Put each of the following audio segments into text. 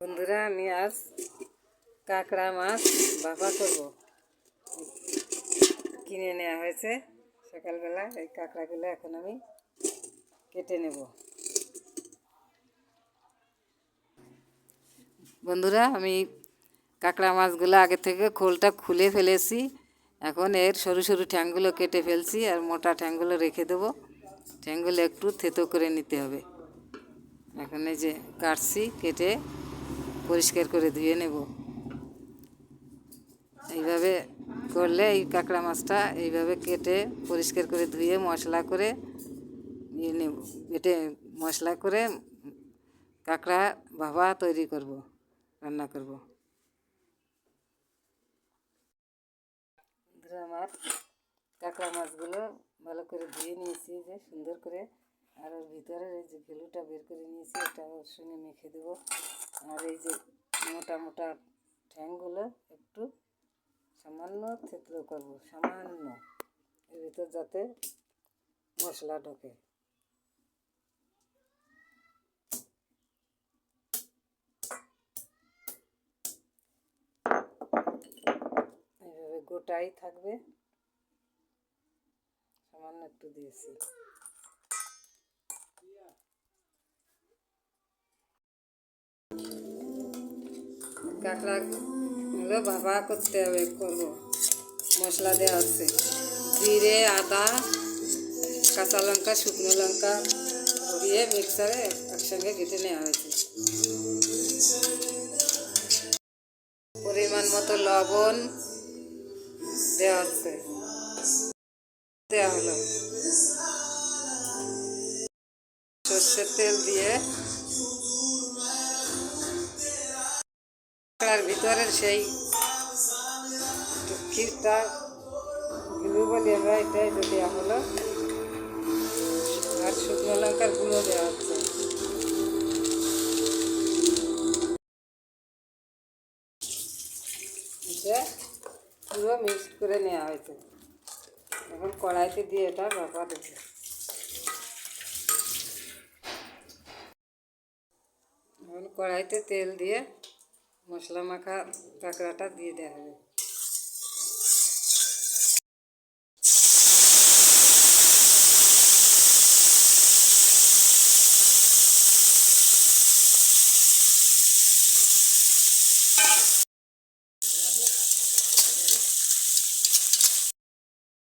বন্ধুরা, আমি আজ কাঁকড়া মাছ বাবা করব। কিনে নেওয়া হয়েছে সকালবেলা, এই কাঁকড়াগুলো এখন আমি কেটে নেব। বন্ধুরা, আমি কাঁকড়া মাছগুলো আগে থেকে খোলটা খুলে ফেলেছি। এখন এর সরু সরু ঠ্যাংগুলো কেটে ফেলছি আর মোটা ঠ্যাংগুলো রেখে দেবো। ঠ্যাংগুলো একটু থেতো করে নিতে হবে। এখন এই যে কাটছি, কেটে পরিষ্কার করে ধুয়ে নেব। এইভাবে করলে এই কাঁকড়া মাছটা এইভাবে কেটে পরিষ্কার করে ধুয়ে মশলা করে নিয়ে নেব। কেটে মশলা করে কাঁকড়া ভাবা তৈরি করব, রান্না করব। আমার কাঁকড়া মাছগুলো ভালো করে ধুয়ে নিয়েছি, যে সুন্দর করে আর ওর ভিতরের এই যে ঘেলুটা বের করে নিয়েছি, এটা ওর সঙ্গে মেখে দেবো। আর এই যে মোটা মোটা ঠ্যাংগুলো একটু সামান্য থেতলো করব, সামান্য। এর ভিতর যাতে মশলা ঢোকে। এইভাবে গোটাই থাকবে। সামান্য একটু দিয়েছি। কাঁকড়াগুলো ভাপা করতে হবে, করব। মশলা দেওয়া হচ্ছে। জিরে, আদা, কাঁচা লঙ্কা, শুকনো লঙ্কা দিয়ে মিক্সারে একসঙ্গে কেটে নেওয়া হয়েছে। পরিমাণ মতো লবণ দেওয়া হচ্ছে। দেওয়া হলো। সর্ষের তেল দিয়ে কাঁকড়ার ভিতরের সেই ক্ষীরটা গিলু বলি আমরা এটাই তো দেওয়া হলো আর শুকনো লঙ্কার গুঁড়ো দেওয়া হচ্ছে। পুরো মিক্সড করে নেওয়া হয়েছে। এখন কড়াইতে দিয়ে এটা বাবা দেবে এখন কড়াইতে তেল দিয়ে মশলা মাখা কাঁকড়াটা দিয়ে দেওয়া হবে।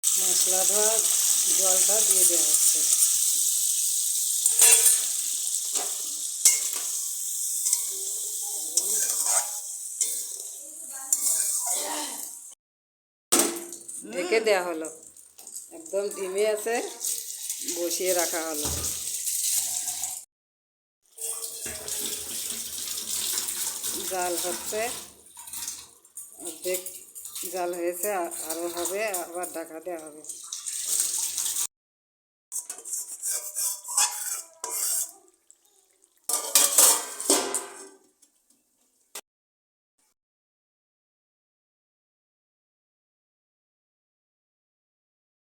মশলা ধোয়া জলটা দিয়ে দেওয়া হচ্ছে। ঢেকে দেওয়া হলো। একদম ডিমে আছে, বসিয়ে রাখা হলো। জাল হচ্ছে, অর্ধেক জাল হয়েছে আরও হবে, আবার ঢাকা দেওয়া হবে।